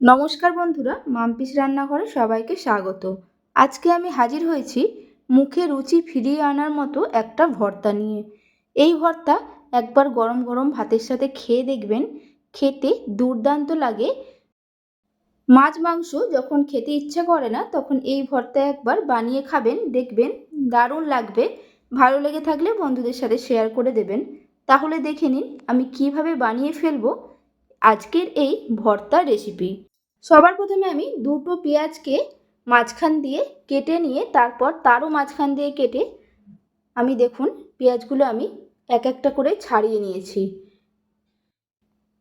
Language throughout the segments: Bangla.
নমস্কার বন্ধুরা, মাম্পিস রান্নাঘরে সবাইকে স্বাগত। আজকে আমি হাজির হয়েছি মুখে রুচি ফিরিয়ে আনার মতো একটা ভর্তা নিয়ে। এই ভর্তা একবার গরম গরম ভাতের সাথে খেয়ে দেখবেন, খেতে দুর্দান্ত লাগে। মাছ মাংস যখন খেতে ইচ্ছা করে না, তখন এই ভর্তা একবার বানিয়ে খাবেন, দেখবেন দারুণ লাগবে। ভালো লেগে থাকলে বন্ধুদের সাথে শেয়ার করে দেবেন। তাহলে দেখে নিন আমি কীভাবে বানিয়ে ফেলব আজকের এই ভর্তা রেসিপি। সবার প্রথমে আমি দুটো পেঁয়াজকে মাঝখান দিয়ে কেটে নিয়ে তারপর তারও মাঝখান দিয়ে কেটে আমি দেখুন পেঁয়াজগুলো আমি এক একটা করে ছাড়িয়ে নিয়েছি।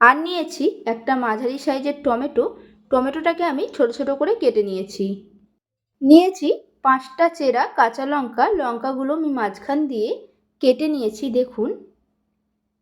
আর নিয়েছি একটা মাঝারি সাইজের টমেটো। টমেটোটাকে আমি ছোট ছোট করে কেটে নিয়েছি। নিয়েছি পাঁচটা চেরা কাঁচা লঙ্কা। লঙ্কাগুলো আমি মাঝখান দিয়ে কেটে নিয়েছি দেখুন।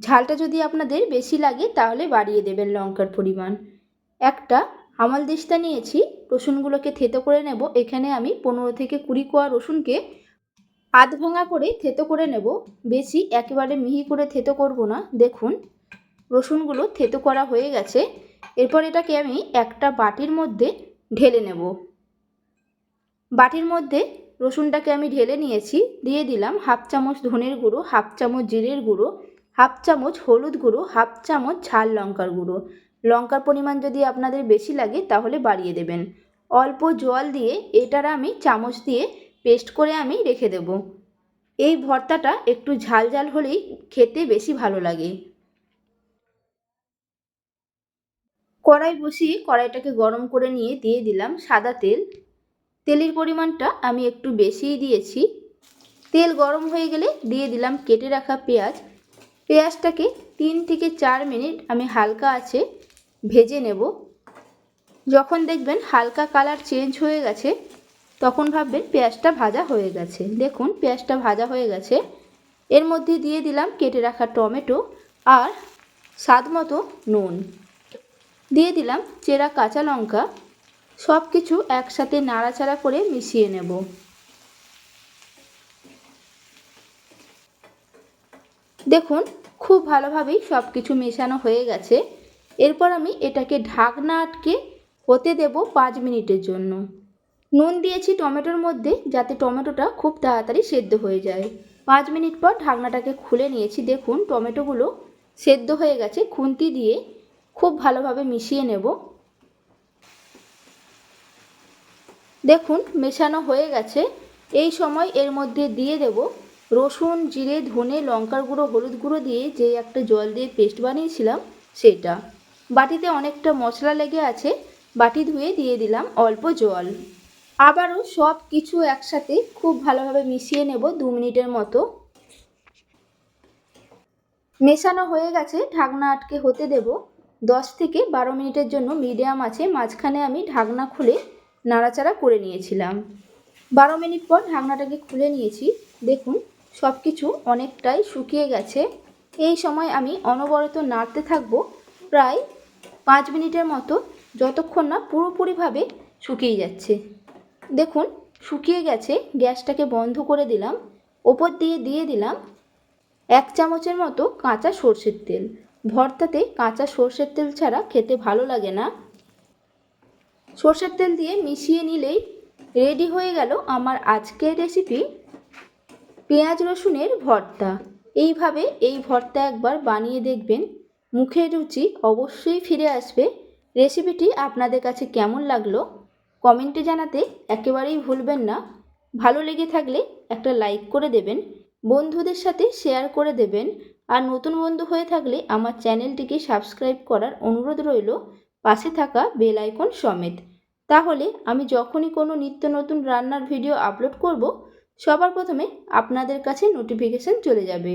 ঝালটা যদি আপনাদের বেশি লাগে তাহলে বাড়িয়ে দেবেন লঙ্কার পরিমাণ। একটা হামাল দিস্তা নিয়েছি, রসুনগুলোকে থেতো করে নেব, এখানে আমি পনেরো থেকে কুড়ি কোয়া রসুনকে আধ ভাঙা করে থেতো করে নেব। বেশি একেবারে মিহি করে থেতো করব না। দেখুন, রসুনগুলো থেতো করা হয়ে গেছে। এরপর এটাকে আমি একটা বাটির মধ্যে ঢেলে নেব। বাটির মধ্যে রসুনটাকে আমি ঢেলে নিয়েছি, দিয়ে দিলাম হাফ চামচ ধনের গুঁড়ো, হাফ চামচ জিরের গুঁড়ো, হাফ চামচ হলুদ গুঁড়ো, হাফ চামচ ঝাল লঙ্কার গুঁড়ো। লঙ্কার পরিমাণ যদি আপনাদের বেশি লাগে তাহলে বাড়িয়ে দেবেন। অল্প জল দিয়ে এটার আমি চামচ দিয়ে পেস্ট করে আমি রেখে দেব। এই ভর্তাটা একটু ঝাল ঝাল হলেই খেতে বেশি ভালো লাগে। কড়াই বসিয়ে কড়াইটাকে গরম করে নিয়ে দিয়ে দিলাম সাদা তেল। তেলের পরিমাণটা আমি একটু বেশিই দিয়েছি। তেল গরম হয়ে গেলে দিয়ে দিলাম কেটে রাখা পেঁয়াজ। পেঁয়াজটাকে তিন থেকে চার মিনিট আমি হালকা আছে ভেজে নেব। যখন দেখবেন হালকা কালার চেঞ্জ হয়ে গেছে, তখন ভাববেন পেঁয়াজটা ভাজা হয়ে গেছে। দেখুন, পেঁয়াজটা ভাজা হয়ে গেছে। এর মধ্যে দিয়ে দিলাম কেটে রাখা টমেটো আর স্বাদ মতো নুন। দিয়ে দিলাম চেরা কাঁচা লঙ্কা। সব কিছু একসাথে নাড়াচাড়া করে মিশিয়ে নেব। দেখুন, খুব ভালোভাবেই সব কিছু মেশানো হয়ে গেছে। এরপর আমি এটাকে ঢাকনা আটকে হতে দেব পাঁচ মিনিটের জন্য। নুন দিয়েছি টমেটোর মধ্যে যাতে টমেটোটা খুব তাড়াতাড়ি সেদ্ধ হয়ে যায়। পাঁচ মিনিট পর ঢাকনাটাকে খুলে নিয়েছি। দেখুন, টমেটোগুলো সেদ্ধ হয়ে গেছে। খুন্তি দিয়ে খুব ভালোভাবে মিশিয়ে নেব। দেখুন, মেশানো হয়ে গেছে। এই সময় এর মধ্যে দিয়ে দেব রসুন, জিরে, ধনে, লঙ্কার গুঁড়ো, হলুদ গুঁড়ো দিয়ে যে একটা জল দিয়ে পেস্ট বানিয়েছিলাম সেটা। বাটিতে অনেকটা মশলা লেগে আছে, বাটি ধুয়ে দিয়ে দিলাম অল্প জল। আবারও সব কিছু একসাথে খুব ভালোভাবে মিশিয়ে নেব দু মিনিটের মতো। মেশানো হয়ে গেছে, ঢাকনা আটকে হতে দেব। দশ থেকে বারো মিনিটের জন্য মিডিয়াম আছে, মাঝখানে আমি ঢাকনা খুলে নাড়াচাড়া করে নিয়েছিলাম। বারো মিনিট পর ঢাকনাটাকে খুলে নিয়েছি। দেখুন, সব কিছু অনেকটাই শুকিয়ে গেছে। এই সময় আমি অনবরত নাড়তে থাকব, প্রায় পাঁচ মিনিটের মতো যতক্ষণ না পুরোপুরিভাবে শুকিয়ে যাচ্ছে। দেখুন, শুকিয়ে গেছে, গ্যাসটাকে বন্ধ করে দিলাম, ওপর দিয়ে দিয়ে দিলাম এক চামচের মতো কাঁচা সর্ষের তেল। ভর্তাতে কাঁচা সর্ষের তেল ছাড়া খেতে ভালো লাগে না। সর্ষের তেল দিয়ে মিশিয়ে নিলেই রেডি হয়ে গেল আমার আজকের রেসিপি পেঁয়াজ রসুনের ভর্তা। এইভাবে এই ভর্তা একবার বানিয়ে দেখবেন। মুখের রুচি অবশ্যই ফিরে আসবে। রেসিপিটি আপনাদের কাছে কেমন লাগল কমেন্টে জানাতে একেবারেই ভুলবেন না। ভালো লেগে থাকলে একটা লাইক করে দেবেন, বন্ধুদের সাথে শেয়ার করে দেবেন, আর নতুন বন্ধু হয়ে থাকলে আমার চ্যানেলটিকে সাবস্ক্রাইব করার অনুরোধ রইল পাশে থাকা বেল আইকন সমেত। তাহলে আমি যখনই কোনো নিত্য নতুন রান্নার ভিডিও আপলোড করব, সবার প্রথমে আপনাদের কাছে নোটিফিকেশান চলে যাবে।